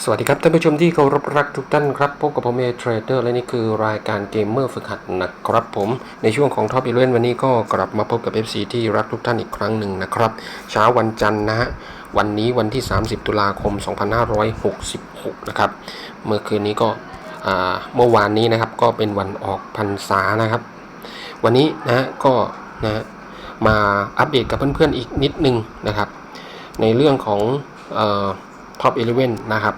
สวัสดีครับท่านผู้ชมที่เคารพรักทุกท่านครับพบกับผมเอเทรดเดอร์และนี่คือรายการเกมเมอร์ฝึกหัดนะครับผมในช่วงของท็อปอีเวนวันนี้ก็กลับมาพบกับ FC ที่รักทุกท่านอีกครั้งหนึ่งนะครับเช้าวันจันทร์นะฮะวันนี้วันที่ 30 ตุลาคม 2566 นะครับเมื่อคืนนี้ก็เมื่อวานนี้นะครับก็เป็นวันออกพรรษานะครับ วันนี้นะก็นะฮะมาอัปเดตกับเพื่อนๆอีกนิดนึงนะครับ ในเรื่องของ ท็อป11นะครับ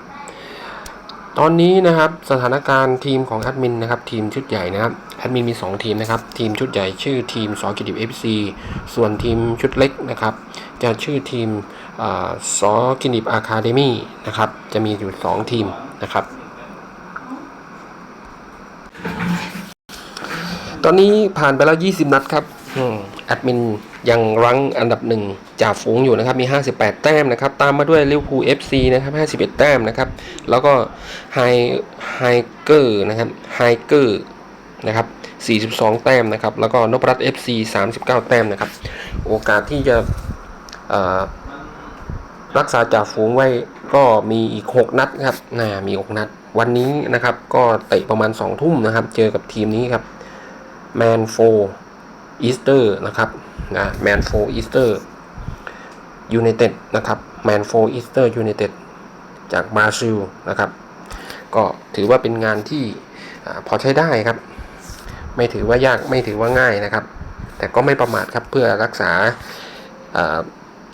ตอนนี้นะครับสถานการณ์ทีมของแอดมินนะครับทีมชุดใหญ่นะครับแอดมินมี 2 ทีมนะครับ ทีมชุดใหญ่ชื่อทีมสอกิติบเอฟซีส่วนทีมชุดเล็กนะครับ จะชื่อทีมสอกินิบอาคาเดมี่นะครับ จะมีอยู่ 2 ทีมนะครับตอนนี้ผ่านไปแล้ว 20 นัดครับ แอดมินยังรั้งอันดับหนึ่งจ่าฝูงอยู่นะครับมี 58 แต้มนะครับ ตามมาด้วยลิเวอร์พูล FC นะครับ 51 แต้มนะครับ แล้วก็ไฮไฮเกอร์นะครับไฮเกอร์นะครับ 42 แต้มนะครับ แล้วก็นพรัตน์ FC 39 แต้มนะครับ โอกาสที่จะรักษาจ่าฝูงไว้ก็มีอีก 6 นัดครับนะมี 6 นัด วันนี้นะครับ ก็เตะประมาณ 2 ทุ่มนะครับ เจอกับทีมนี้ครับแมนโฟ อีสเตอร์นะครับนะแมนโฟอีสเตอร์ยูไนเต็ดนะครับแมนโฟอีสเตอร์ยูไนเต็ดจากบราซิลนะครับ ก็ถือว่าเป็นงานที่พอใช้ได้ครับ ไม่ถือว่ายากไม่ถือว่าง่ายนะครับ แต่ก็ไม่ประมาทครับเพื่อรักษา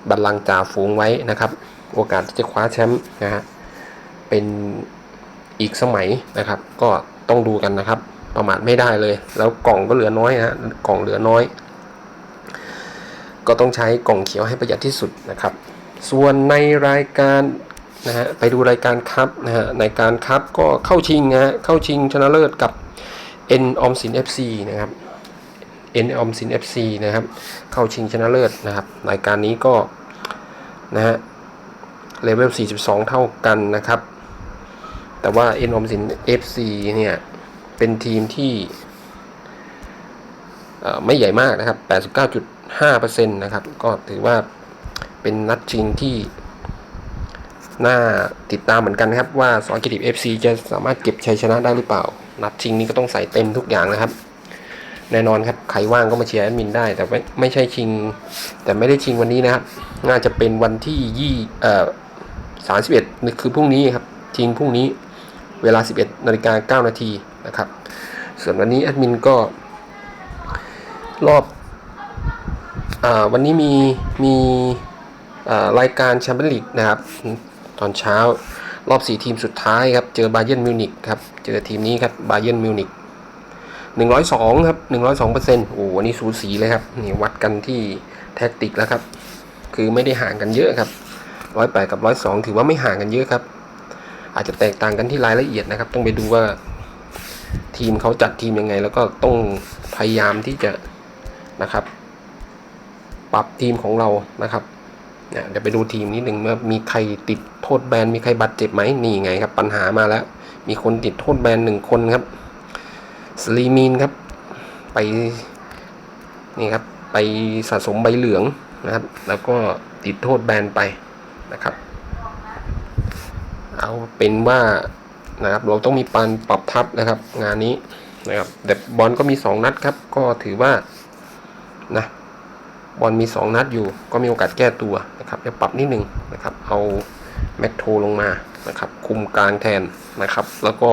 บัลลังก์จ่าฝูงไว้นะครับ โอกาสที่จะคว้าแชมป์นะฮะเป็นอีกสมัยนะครับ ก็ต้องดูกันนะครับ ประมาทไม่ได้เลย แล้วกล่องก็เหลือน้อยนะฮะกล่องเหลือน้อย ก็ต้องใช้กล่องเขียวให้ประหยัดที่สุดนะครับ ส่วนในรายการนะฮะไปดูรายการคัพนะฮะในการคัพก็เข้าชิงนะฮะเข้าชิงชนะเลิศกับ N ออมสิน FC นะครับ N ออมสิน FC นะครับ เข้าชิงชนะเลิศนะครับรายการนี้ก็นะฮะเลเวล 42 เท่ากันนะครับ แต่ว่า N ออมสิน FC เนี่ย เป็นทีมที่ไม่ใหญ่มากนะครับ 89.5%นะครับ ก็ถือว่าเป็นนัดชิงที่ น่าติดตามเหมือนกันนะครับ ว่าสอนกิติบ FC จะสามารถเก็บชัยชนะได้หรือเปล่า นัดชิงนี้ก็ต้องใส่เต็มทุกอย่างนะครับ แน่นอนครับ ใครว่างก็มาเชียร์แอดมินได้ แต่ไม่ไม่ใช่ชิง แต่ไม่ได้ชิงวันนี้นะครับ น่าจะเป็นวันที่ยี่เอ่อสามสิบเอ็ดคือพรุ่งนี้ครับชิงพรุ่งนี้เวลา 11นาฬิกา9นาที นะครับ ส่วนวันนี้แอดมินก็รอบอวันนี้มีมีรายการแชมเปี้ยนลีกนะครับ ตอนเช้ารอบ 4 ทีมสุดท้ายครับ เจอบาเยิร์นมิวนิกครับ เจอทีมนี้ครับบาเยิร์นมิวนิก102 ครับ 102เปอร์เซ็นต์โอ้โหวันนี้สูสีเลยครับนี่วัดกันที่แท็กติกแล้วครับ คือไม่ได้ห่างกันเยอะครับ108กับ102 ถือว่าไม่ห่างกันเยอะครับ อาจจะแตกต่างกันที่รายละเอียดนะครับ ต้องไปดูว่า ทีมเขาจัดทีมยังไง แล้วก็ต้องพยายามที่จะนะครับ ปรับทีมของเรานะครับเนี่ยเดี๋ยวไปดูทีมนิดหนึ่งว่ามีใครติดโทษแบนมีใครบาดเจ็บไหมนี่ไงครับ ปัญหามาแล้ว มีคนติดโทษแบนหนึ่งคนครับสลีมีนครับ ไปนี่ครับ ไปสะสมใบเหลืองนะครับ แล้วก็ติดโทษแบนไปนะครับ เอาเป็นว่า นะครับเราต้องมีปันปรับทับนะครับ งานนี้นะครับแต่บอลก็มี 2 นัดครับ ก็ถือว่านะบอลมี 2 นัดอยู่ ก็มีโอกาสแก้ตัวนะครับจะปรับนิดนึงนะครับ เอาแม็กโทลงมานะครับ คุมกลางแทนนะครับ แล้วก็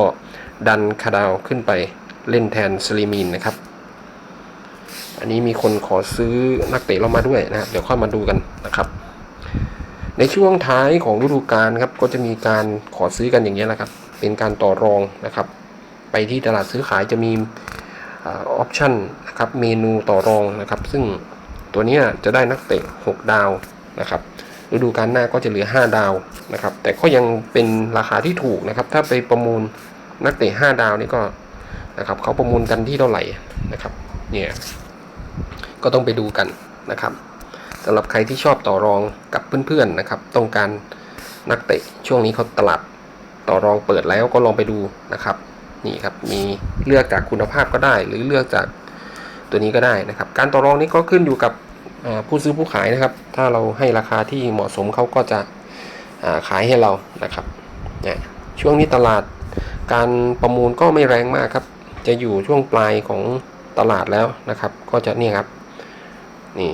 ดันคาดาวขึ้นไปเล่นแทนสลีมีนนะครับ อันนี้มีคนขอซื้อนักเตะเรามาด้วยนะครับ เดี๋ยวค่อยมาดูกันนะครับในช่วงท้ายของฤดูกาลครับก็จะมีการขอซื้อกันอย่างนี้ยแหละครับ เป็นการต่อรองนะครับ ไปที่ตลาดซื้อขายจะมีออปชั่นนะครับเมนูต่อรองนะครับ ซึ่งตัวนี้จะได้นักเตะ 6 ดาวนะครับฤดูกาลหน้าก็จะเหลือ 5 ดาวนะครับ แต่ก็ยังเป็นราคาที่ถูกนะครับ ถ้าไปประมูลนักเตะ 5 ดาวนี่ก็นะครับเขาประมูลกันที่เท่าไหร่นะครับเนี่ยก็ต้องไปดูกันนะครับสำหรับใครที่ชอบต่อรองกับเพื่อนๆนะครับ ต้องการนักเตะช่วงนี้เขาตลาด ต่อรองเปิดแล้วก็ลองไปดูนะครับ นี่ครับมีเลือกจากคุณภาพก็ได้ หรือเลือกจากตัวนี้ก็ได้นะครับ การต่อรองนี้ก็ขึ้นอยู่กับผู้ซื้อผู้ขายนะครับ ถ้าเราให้ราคาที่เหมาะสมเขาก็จะขายให้เรานะครับเนี่ยช่วงนี้ตลาดการประมูลก็ไม่แรงมากครับ จะอยู่ช่วงปลายของตลาดแล้วนะครับ ก็จะนี่ครับนี่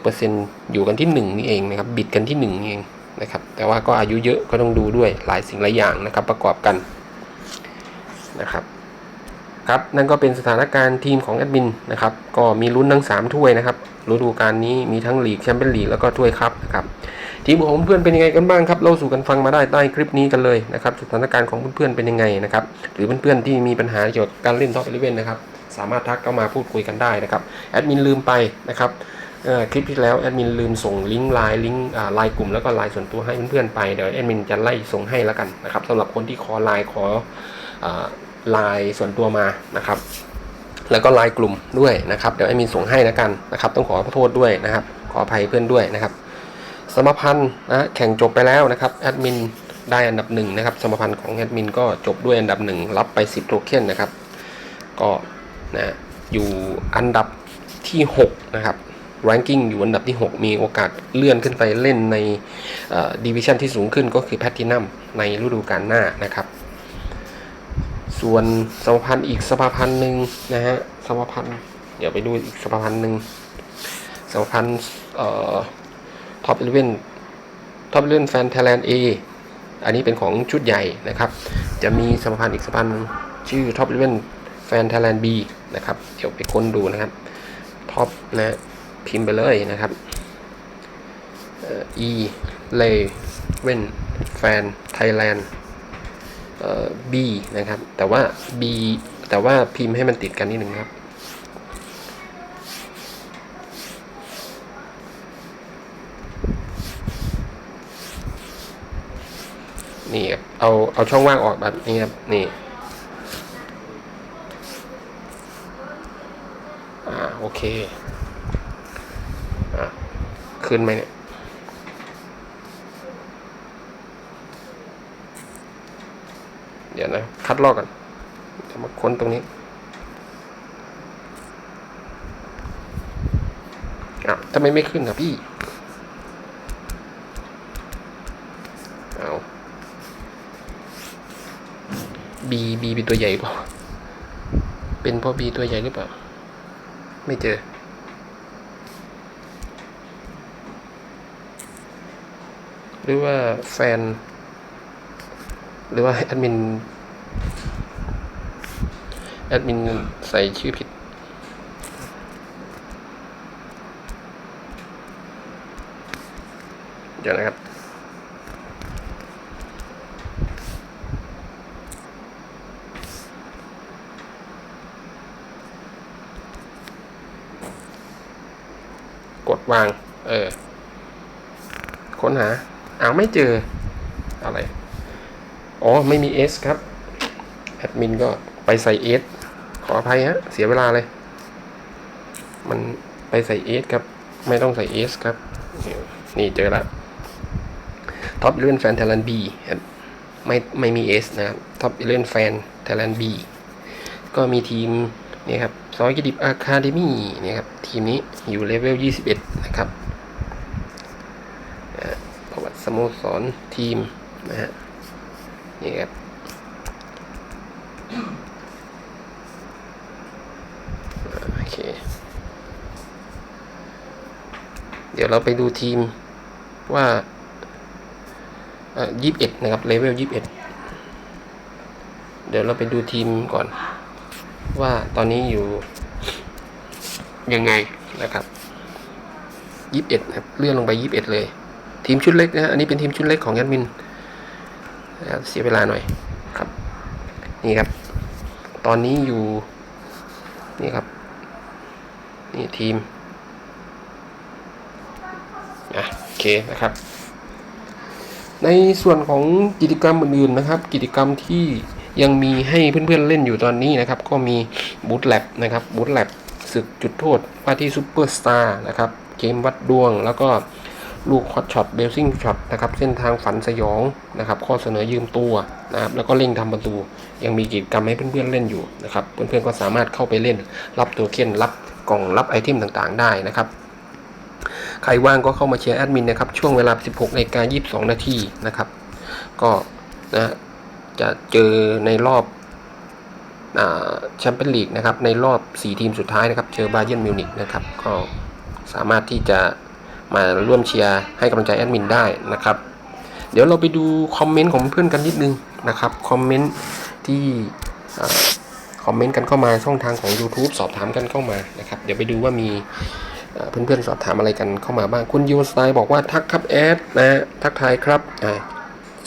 97%อยู่กันที่ 1 นี่เองนะครับ บิดกันที่ 1 นี่เอง นะครับ แต่ว่าก็อายุเยอะก็ต้องดูด้วยหลายสิ่งหลายอย่างนะครับประกอบกันนะครับครับนั่นก็เป็นสถานการณ์ทีมของแอดมินนะครับก็มีลุ้นทั้ง 3 ถ้วยนะครับฤดูกาลนี้มีทั้งลีกแชมเปี้ยนลีกแล้วก็ถ้วยครับนะครับทีมของเพื่อนเป็นยังไงกันบ้างครับเล่าสู่กันฟังมาได้ใต้คลิปนี้กันเลยนะครับสถานการณ์ของเพื่อนๆเป็นยังไงนะครับหรือเพื่อนๆที่มีปัญหาเกี่ยวกับการเล่นท็อปเอลิเวนนะครับสามารถทักเข้ามาพูดคุยกันได้นะครับแอดมินลืมไปนะครับ คลิปที่แล้วแอดมินลืมส่งลิงก์ไลน์ลิงก์ไลน์กลุ่มแล้วก็ไลน์ส่วนตัวให้เพื่อนๆไปเดี๋ยวแอดมินจะไล่ส่งให้แล้วกันนะครับสำหรับคนที่ขอไลน์ขอไลน์ส่วนตัวมานะครับ แล้วก็ไลน์กลุ่มด้วยนะครับเดี๋ยวแอดมินส่งให้แล้วกันนะครับ ต้องขอโทษด้วยนะครับ ขออภัยเพื่อนด้วยนะครับ สมพันธ์นะแข่งจบไปแล้วนะครับแอดมินได้อันดับหนึ่งนะครับ สมพันธ์ของแอดมินก็จบด้วยอันดับหนึ่งรับไป 10โทเค็นนะครับ ก็นะอยู่อันดับที่ 6 นะครับ ranking อยู่อันดับที่ 6 มีโอกาสเลื่อนขึ้นไปเล่นในดิวิชันที่สูงขึ้นก็คือแพ t ตินัมในฤดูกาลหน้านะครับ ส่วนสมพันธ์อีกสมพันธ์หนึ่งนะฮะสมพันธ์เดี๋ยวไปดูอีกสมพันธ์หนึ่งสมพันธ์ท็อปเอเลเวนท็อปเอเลเวนแฟนไทยแลนด์เออันนี้เป็นของชุดใหญ่นะครับ จะมีสมพันธ์อีกสมพันธ์ชื่อท็อปเอเลเวนแฟนไทยแลนด์บีนะครับ เดี๋ยวไปค้นดูนะครับท็อปนะ พิมพ์ไปเลยนะครับเอ่อ e เลเวนแฟนไทยแลนด์เอ่อ B นะครับ แต่ว่า B แต่ว่าพิมพ์ให้มันติดกันนิดนึงครับนี่ครับเอาเอาช่องว่างออกแบบนี้ครับ นี่อ่าโอเค ขึ้นไหมเนี่ย เดี๋ยวนะ คัดลอกก่อนจะมาค้นตรงนี้อะทำไมไม่ขึ้นครับพี่ เอาบีบีเป็นตัวใหญ่เปล่า เป็นเพราะบีตัวใหญ่หรือเปล่า ไม่เจอ หรือว่าแฟน หรือว่าแอดมินแอดมินใส่ชื่อผิด เดี๋ยวนะครับกดวาง เออ ค้นหา อ้าวไม่เจออะไร อ๋อ ไม่มี S ครับ แอดมินก็ไปใส่ S ขออภัยฮะ เสียเวลาเลย มันไปใส่ S ครับ ไม่ต้องใส่ S ครับ นี่เจอล้วท็อปเลื่อนแฟนไทยแลนด์บีไม่ไม่มี S นะครับท็อปเลื่อนแฟนไทยแลนด์บีก็มีทีมนี่ครับซอยกิดิบอะคาเดมี่นี่ครับ ทีมนี้อยู่เลเวล 21 นะครับอ่าประวัติ สโมสรทีมนะฮะนี่ครับโอเค เดี๋ยวเราไปดูทีมว่าเอ่อยี่สิบเอ็ดนะครับเลเวลยี่สิบเอ็ดเดี๋ยวเราไปดูทีมก่อน ว่าตอนนี้อยู่ยังไงนะครับยี่สิบเอ็ดครับเลื่อนลงไปยี่สิบเอ็ดเลย ทีมชุดเล็กนะฮะอันนี้เป็นทีมชุดเล็กของแอดมินเสียเวลาหน่อยครับ นี่ครับ ตอนนี้อยู่ นี่ครับ นี่ทีมอะโอเคนะครับ ในส่วนของกิจกรรมอื่นๆนะครับ กิจกรรมที่ยังมีให้เพื่อนๆเล่นอยู่ตอนนี้นะครับ ก็มีบูทแลบนะครับบูทแลบศึกจุดโทษว่าที่ซูเปอร์สตาร์นะครับ เกมวัดดวงแล้วก็ ลูกฮอตช็อตเบลซิงช็อตนะครับเส้นทางฝันสยองนะครับข้อเสนอยืมตัวนะครับแล้วก็เร่งทำประตู ยังมีกิจกรรมให้เพื่อนๆเล่นอยู่นะครับเพื่อนๆก็สามารถเข้าไปเล่น รับตัวเค้นรับกล่องรับไอเทมต่างๆได้นะครับใครว่างก็เข้ามาเชียร์แอดมินนะครับช่วงเวลา 16นาฬิกา22 นาทีนะครับก็นะจะเจอในรอบแชมเปี้ยนลีกนะครับในรอบ 4 ทีมสุดท้ายนะครับ เจอบาเยิร์นมิวนิกนะครับ ก็สามารถที่จะ มาร่วมเชียร์ให้กำลังใจแอดมินได้นะครับ เดี๋ยวเราไปดูคอมเมนต์ของเพื่อนกันนิดนึงนะครับคอมเมนต์ที่คอมเมนต์กันเข้ามาช่องทางของ YouTube สอบถามกันเข้ามานะครับ เดี๋ยวไปดูว่ามีเพื่อนๆสอบถามอะไรกันเข้ามาบ้าง คุณยูสไตล์บอกว่าทักครับแอดนะทักทายครับอ่า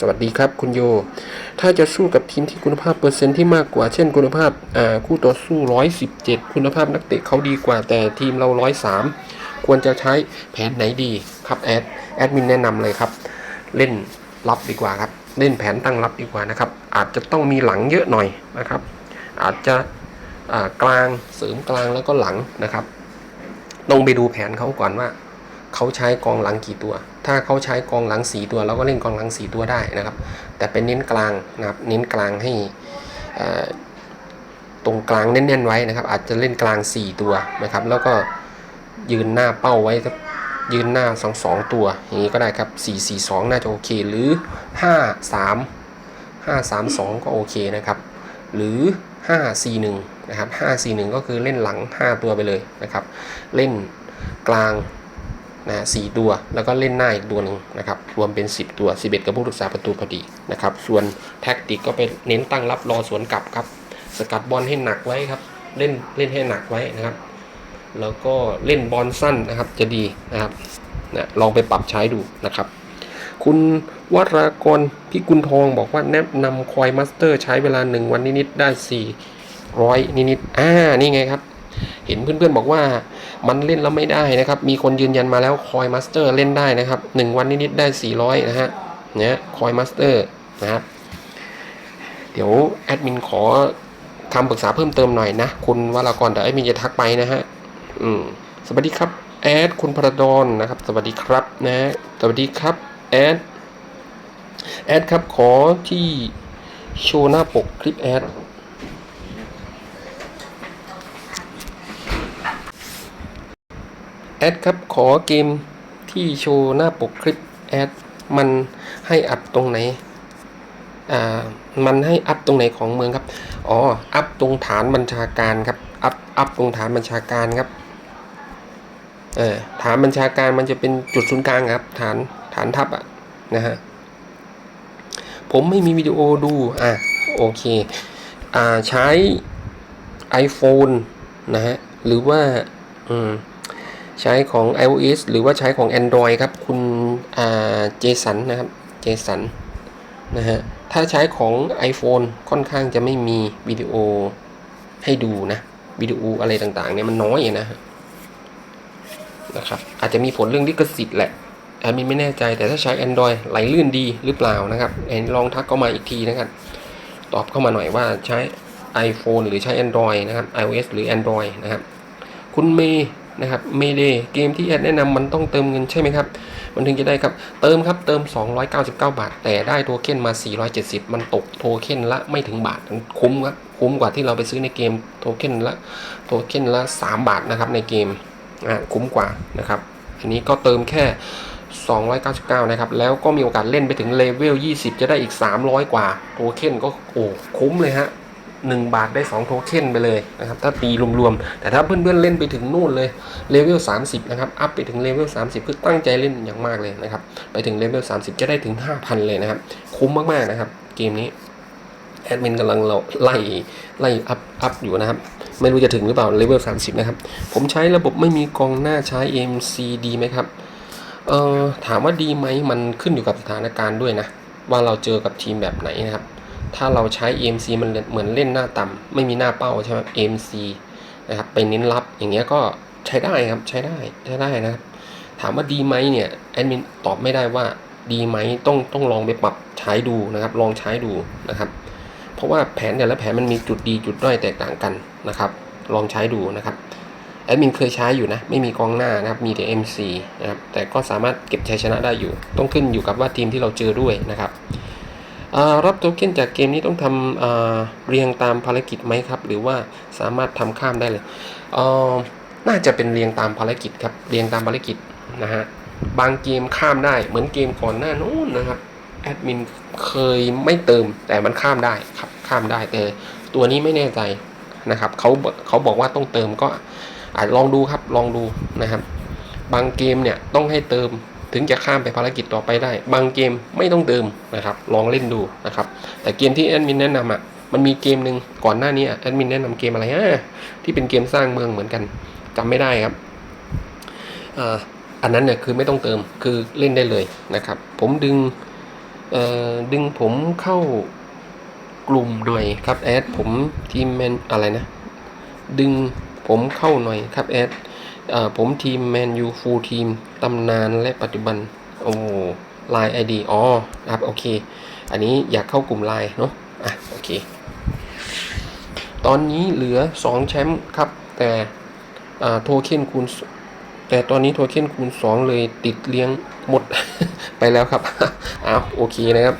สวัสดีครับคุณโย ถ้าจะสู้กับทีมที่คุณภาพเปอร์เซ็นต์ที่มากกว่า เช่นคุณภาพคู่ต่อสู้ 117 คุณภาพนักเตะเขาดีกว่าแต่ทีมเรา 103 ควรจะใช้แผนไหนดีครับแอดแอดมินแนะนำเลยครับ เล่นรับดีกว่าครับ เล่นแผนตั้งรับดีกว่านะครับ อาจจะต้องมีหลังเยอะหน่อยนะครับ อาจจะกลางเสริมกลางแล้วก็หลังนะครับต้องไปดูแผนเขาก่อนว่าเขาใช้กองหลังกี่ตัว ถ้าเขาใช้กองหลังสีตัวเราก็เล่นกองหลังสีตัวได้นะครับ แต่เป็นเน้นกลางนะครับเน้นกลางให้ตรงกลางแน่นๆไว้นะครับ อาจจะเล่นกลาง 4 ตัวนะครับ แล้วก็ ยืนหน้าเป้าไว้สักยืนหน้า 2 2 ตัว อย่างนี้ก็ได้ครับ 4 4 2 น่าจะโอเค หรือ 5 3 5 3 2 ก็โอเคนะครับ หรือ 5 4 1 นะครับ 5 4 1 ก็คือเล่นหลัง 5 ตัวไปเลยนะครับ เล่นกลางนะสี่ตัว แล้วก็เล่นหน้าอีกตัวหนึ่งนะครับ รวมเป็น 10 ตัว 11 กับผู้รักษาประตูพอดีนะครับ ส่วนแท็กติกก็เป็นเน้นตั้งรับรอสวนกลับครับ สกัดบอลให้หนักไว้ครับ เล่นเล่นให้หนักไว้นะครับ แล้วก็เล่นบอลสั้นนะครับจะดีนะครับนะลองไปปรับใช้ดูนะครับ คุณวรากรพิกุลทองบอกว่าแนะนำคอยมาสเตอร์ใช้เวลา 1 วันนิดๆได้ 400 นิดๆอ่านี่ไงครับ เห็นเพื่อนๆบอกว่ามันเล่นแล้วไม่ได้นะครับ มีคนยืนยันมาแล้วคอยมาสเตอร์เล่นได้นะครับหนึ่งวันนิดๆได้ 400 นะฮะเนี่ยคอยมาสเตอร์นะครับ เดี๋ยวแอดมินขอคำปรึกษาเพิ่มเติมหน่อยนะ คุณวรากรเดี๋ยวแอดมินจะทักไปนะฮะ อืมสวัสดีครับแอดคุณพระดอนนะครับ สวัสดีครับนะ สวัสดีครับแอดแอดครับขอที่โชว์หน้าปกคลิปแอดแอดครับขอเกมที่โชว์หน้าปกคลิปแอดมันให้อัดตรงไหน อ่า มันให้อัพตรงไหนของเมืองครับ อ๋อ อัพตรงฐานบัญชาการครับ อัพอัพตรงฐานบัญชาการครับเออฐานบัญชาการมันจะเป็นจุดศูนย์กลางครับ ฐานฐานทัพอะนะฮะผมไม่มีวิดีโอดูอะโอเคอ่าใช้ iPhone นะฮะหรือว่าอืมใช้ของ iOS หรือว่าใช้ของ Android ครับ คุณอ่าเจสันนะครับเจสันนะฮะถ้าใช้ของ iPhone ค่อนข้างจะไม่มีวิดีโอให้ดูนะ วิดีโออะไรต่างๆเนี่ยมันน้อยนะฮะนะครับ อาจจะมีผลเรื่องลิขสิทธิ์แหละแอดมินไม่แน่ใจแต่ถ้าใช้ Android ไหลลื่นดีหรือเปล่านะครับเห็นลองทักเข้ามาอีกทีนะครับ ตอบเข้ามาหน่อยว่าใช้ iPhone หรือใช้ Android นะครับ iOS หรือ Android นะครับ คุณเมย์นะครับเมเดเกมที่แอดแนะนำมันต้องเติมเงินใช่ไหมครับ มันถึงจะได้ครับ เติมครับเติม 299 บาท แต่ได้โทเค็นมา 470 มันตกโทเค็นละไม่ถึงบาทมันคุ้มครับ คุ้มกว่าที่เราไปซื้อในเกมโทเค็นละโทเค็นละ3 บาทนะครับในเกมอ่าคุ้มกว่านะครับอันนี้ก็เติมแค่ 299 นะครับ แล้วก็มีโอกาสเล่นไปถึงเลเวล 20 จะได้อีก 300 กว่าโทเค็นก็โอ้คุ้มเลยฮะ1 บาทได้ 2 โทเค็นไปเลยนะครับ ถ้าตีรวมๆ แต่ถ้าเพื่อนๆเล่นไปถึงนู่นเลยเลเวล 30 นะครับ อัพไปถึงเลเวล 30 คือตั้งใจเล่นอย่างมากเลยนะครับ ไปถึงเลเวล 30 จะได้ถึง 5,000 เลยนะครับ คุ้มมากๆนะครับ เกมนี้ แอดมินกำลังเราไล่ไล่อัพอัพอยู่นะครับ ไม่รู้จะถึงหรือเปล่าเลเวล30 นะครับ ผมใช้ระบบไม่มีกองหน้าใช้ MC ดีไหมครับเอ่อถามว่าดีไหมมันขึ้นอยู่กับสถานการณ์ด้วยนะ ว่าเราเจอกับทีมแบบไหนนะครับ ถ้าเราใช้ AMC มันเหมือนเล่นหน้าต่ำไม่มีหน้าเป้าใช่ไหม AMC นะครับไปเน้นรับอย่างเงี้ยก็ใช้ได้ครับใช้ได้ใช้ได้นะครับถามว่าดีไหมเนี่ยแอดมินตอบไม่ได้ว่าดีไหมต้องต้องลองไปปรับใช้ดูนะครับ ลองใช้ดูนะครับ เพราะว่าแผนแต่ละแผนมันมีจุดดีจุดด้อยแตกต่างกันนะครับ ลองใช้ดูนะครับแอดมินเคยใช้อยู่นะ ไม่มีกองหน้านะครับมีแต่ MC นะครับแต่ก็สามารถเก็บชัยชนะได้อยู่ ต้องขึ้นอยู่กับว่าทีมที่เราเจอด้วยนะครับรับโทเค็นจากเกมนี้ต้องทำเรียงตามภารกิจไหมครับ หรือว่าสามารถทำข้ามได้เลยเอ่อน่าจะเป็นเรียงตามภารกิจครับเรียงตามภารกิจนะฮะบางเกมข้ามได้เหมือนเกมก่อนหน้านู้นนะครับแอดมินเคยไม่เติมแต่มันข้ามได้ครับ ข้ามได้แต่ตัวนี้ไม่แน่ใจนะครับเขาเขาบอกว่าต้องเติมก็อาจลองดูครับลองดูนะครับ บางเกมเนี่ยต้องให้เติมถึงจะข้ามไปภารกิจต่อไปได้ บางเกมไม่ต้องเติมนะครับ ลองเล่นดูนะครับ แต่เกมที่แอดมินแนะนำอะมันมีเกมหนึ่งก่อนหน้านี้แอดมินแนะนำเกมอะไรอะที่เป็นเกมสร้างเมืองเหมือนกันจำไม่ได้ครับอันนั้นเนี่ยคือไม่ต้องเติมคือเล่นได้เลยนะครับ ผมดึงดึงผมเข้า กลุ่มหน่อยครับแอดผมทีมแมนอะไรนะ ดึงผมเข้าหน่อยครับแอดอผมทีมแมนยูฟูลทีมตำนานและปัจจุบัน โอ้ไลน์ไอดีอ๋อครับโอเค อันนี้อยากเข้ากลุ่มไลน์เนาะอะโอเค ตอนนี้เหลือ 2 แชมป์ครับ แต่โทเค็นคูณแต่ตอนนี้โทเค็นคูณ 2 เลยติดเลี้ยงหมด ไปแล้วครับอ้าวโอเคนะครับ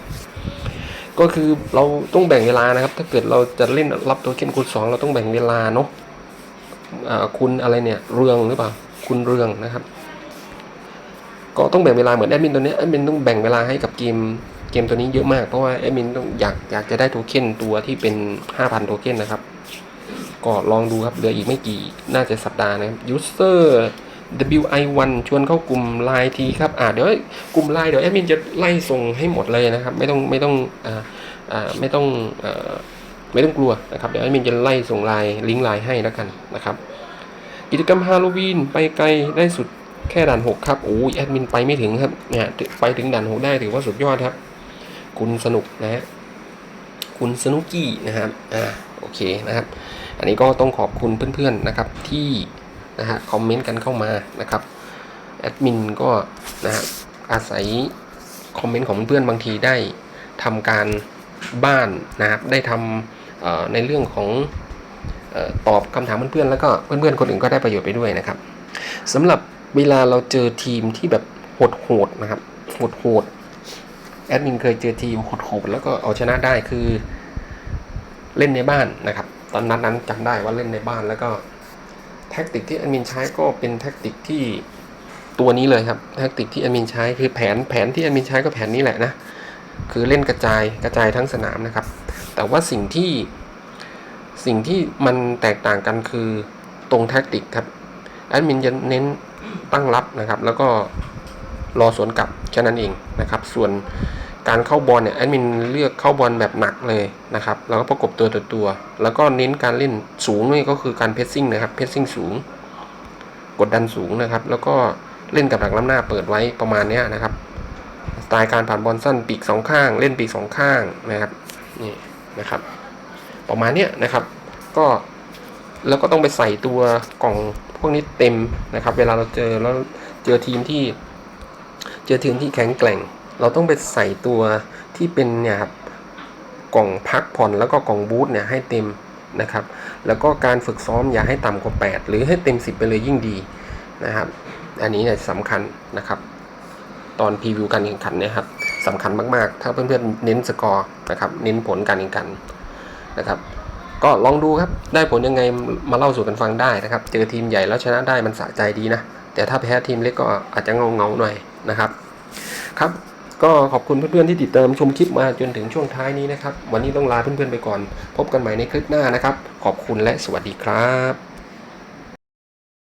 ก็คือเราต้องแบ่งเวลานะครับ ถ้าเกิดเราจะเล่นรับโทเค็นคูณ2เราต้องแบ่งเวลาเนาะคุณอะไรเนี่ยเรืองหรือเปล่าคุณเรืองนะครับ ก็ต้องแบ่งเวลาเหมือนแอดมินตัวนี้แอดมินต้องแบ่งเวลาให้กับเกมเกมตัวนี้เยอะมากเพราะว่าแอดมินต้องอยากอยากจะได้โทเค็นตัวที่เป็น 5,000 โทเค็นนะครับ ก็ลองดูครับเหลืออีกไม่กี่น่าจะสัปดาห์นะครับ user wi1 ชวนเข้ากลุ่มไลน์ทีครับอ่าเดี๋ยวกลุ่มไลน์เดี๋ยวแอดมินจะไล่ส่งให้หมดเลยนะครับ ไม่ต้องไม่ต้องอ่าอ่าไม่ต้องอ่อไม่ต้องกลัวนะครับเดี๋ยวแอดมินจะไล่ส่งไลน์ลิงก์ไลน์ให้แล้วกันนะครับ กิจกรรมฮาโลวีนไปไกลได้สุดแค่ด่านหกครับโอ้ยแอดมินไปไม่ถึงครับเนี่ยไปถึงด่านหกได้ถือว่าสุดยอดครับ คุณสนุกนะฮะคุณสนุกกี้นะครับอ่าโอเคนะครับ อันนี้ก็ต้องขอบคุณเพื่อนๆนะครับที่ นะฮะคอมเมนต์กันเข้ามานะครับแอดมินก็นะฮะอาศัยคอมเมนต์ของเพื่อนบางทีได้ทำการบ้านนะครับได้ทำในเรื่องของออตอบคำถามเพื่อนๆแล้วก็เพื่อนๆคนอื่นก็ได้ประโยชน์ไปด้วยนะครับสำหรับเวลาเราเจอทีมที่แบบโหดๆนะครับโหดๆแอดมินเคยเจอทีมโหดๆแล้วก็เอาชนะได้คือเล่นในบ้านนะครับ ตอนนั้นนั้นจำได้ว่าเล่นในบ้านแล้วก็ แท็กติกที่แอดมินใช้ก็เป็นแท็กติกที่ตัวนี้เลยครับแท็กติกที่แอดมินใช้คือแผนแผนที่แอดมินใช้ก็แผนนี้แหละนะคือเล่นกระจายกระจายทั้งสนามนะครับ แต่ว่าสิ่งที่สิ่งที่มันแตกต่างกันคือตรงแท็กติกครับแอดมินจะเน้นตั้งรับนะครับ แล้วก็รอสวนกลับแค่นั้นเองนะครับ ส่วน การเข้าบอลเนี่ยแอดมินเลือกเข้าบอลแบบหนักเลยนะครับแล้วก็ประกบตัวต่อตัว แล้วก็เน้นการเล่นสูงนี่ก็คือการเพสซิ่งนะครับเพสซิ่งสูง กดดันสูงนะครับ แล้วก็เล่นกับหลังล้ำหน้าเปิดไว้ประมาณนี้นะครับสไตล์การผ่านบอลสั้นปีกสองข้าง เล่นปีกสองข้างนะครับนี่นะครับ ประมาณนี้นะครับ ก็แล้วก็ต้องไปใส่ตัวกล่องพวกนี้เต็มนะครับ เวลาเราเจอแล้วเจอทีมที่ เจอทีมที่แข็งแกร่ง เราต้องไปใส่ตัวที่เป็นเนี่ยครับกล่องพักผ่อนแล้วก็กล่องบูทเนี่ยให้เต็มนะครับ แล้วก็การฝึกซ้อมอย่าให้ต่ำกว่า 8 หรือให้เต็ม 10 ไปเลยยิ่งดีนะครับ อันนี้เนี่ยสำคัญนะครับ ตอนพรีวิวการแข่งขันเนี่ยครับสำคัญมากๆ ถ้าเพื่อนๆเน้นสกอร์นะครับ เน้นผลการแข่งขันนะครับก็ลองดูครับ ได้ผลยังไงมาเล่าสู่กันฟังได้นะครับ เจอทีมใหญ่แล้วชนะได้มันสะใจดีนะ แต่ถ้าแพ้ทีมเล็กก็อาจจะเงาเงาหน่อยนะครับ ครับ ก็ขอบคุณเพื่อนๆที่ติดตามชมคลิปมาจนถึงช่วงท้ายนี้นะครับ วันนี้ต้องลาเพื่อนๆไปก่อน พบกันใหม่ในคลิปหน้านะครับ ขอบคุณและสวัสดีครับ